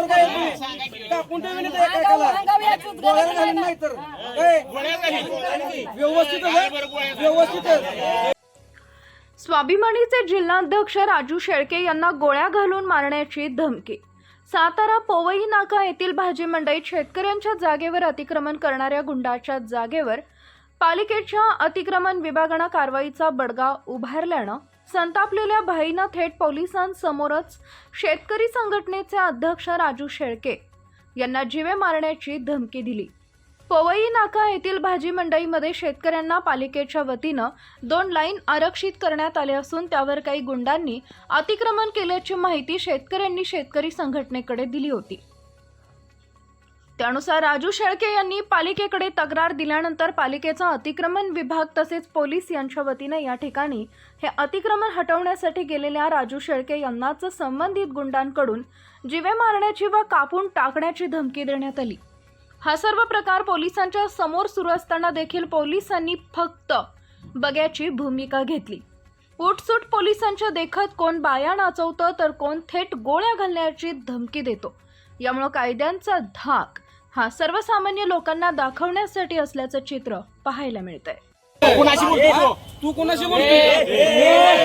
काय कापून एकाला डोळ्याला घालीन नाही तर. काय? व्यवस्थित? व्यवस्थित. स्वाभिमानीचे जिल्हाध्यक्ष राजू शेळके यांना गोळ्या घालून मारण्याची धमकी. सातारा पोवई नाका येथील भाजी मंडईत शेतकऱ्यांच्या जागेवर अतिक्रमण करणाऱ्या गुंडाच्या जागेवर पालिकेच्या अतिक्रमण विभागानं कारवाईचा बडगा उभारल्यानं संतापलेल्या भाईनं थेट पोलिसांसमोरच शेतकरी संघटनेचे अध्यक्ष राजू शेळके यांना जीवे मारण्याची धमकी दिली. पवई नाका येथील भाजी मंडईमध्ये शेतकऱ्यांना पालिकेच्या वतीनं दोन लाईन आरक्षित करण्यात आले असून त्यावर काही गुंडांनी अतिक्रमण केल्याची माहिती शेतकऱ्यांनी शेतकरी संघटनेकडे दिली होती. त्यानुसार राजू शेळके यांनी पालिकेकडे तक्रार दिल्यानंतर पालिकेचा अतिक्रमण विभाग तसेच पोलीस यांच्या वतीने या ठिकाणी हे अतिक्रमण हटवण्यासाठी गेलेल्या राजू शेळके यांनाच संबंधित गुंडांकडून जिवे मारण्याची व कापून टाकण्याची धमकी देण्यात आली. हा सर्व प्रकार पोलिसांच्या समोर सुरू असताना देखील पोलिसांनी फक्त बग्याची भूमिका घेतली. उठसूट पोलिसांच्या देखत कोण बाया नाचवतं तर कोण थेट गोळ्या घालण्याची धमकी देतो. यामुळं कायद्यांचा धाक हा सर्वसामान्य लोकांना दाखवण्यासाठी असल्याचं चित्र पाहायला मिळतंय कुणाशी बोलतो तू कोणाशी बोलतो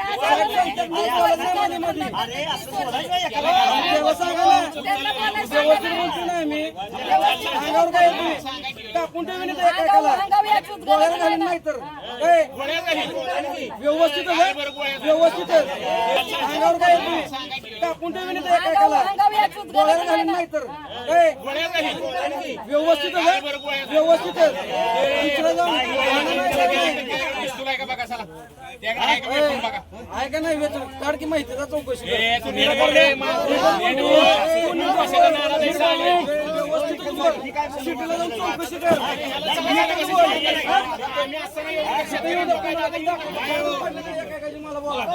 नाही तर? व्यवस्थित? व्यवस्थित. अंगावर काय येत कापून इथं एका एकाला. डोळ्याला घालीन नाही तर? व्यवस्थित? व्यवस्थित आहे. नाही करायचं. पिस्तूल का नाही काढ की माहिती का चौकशी कर. जाऊन चौकशी कर. मला बोला.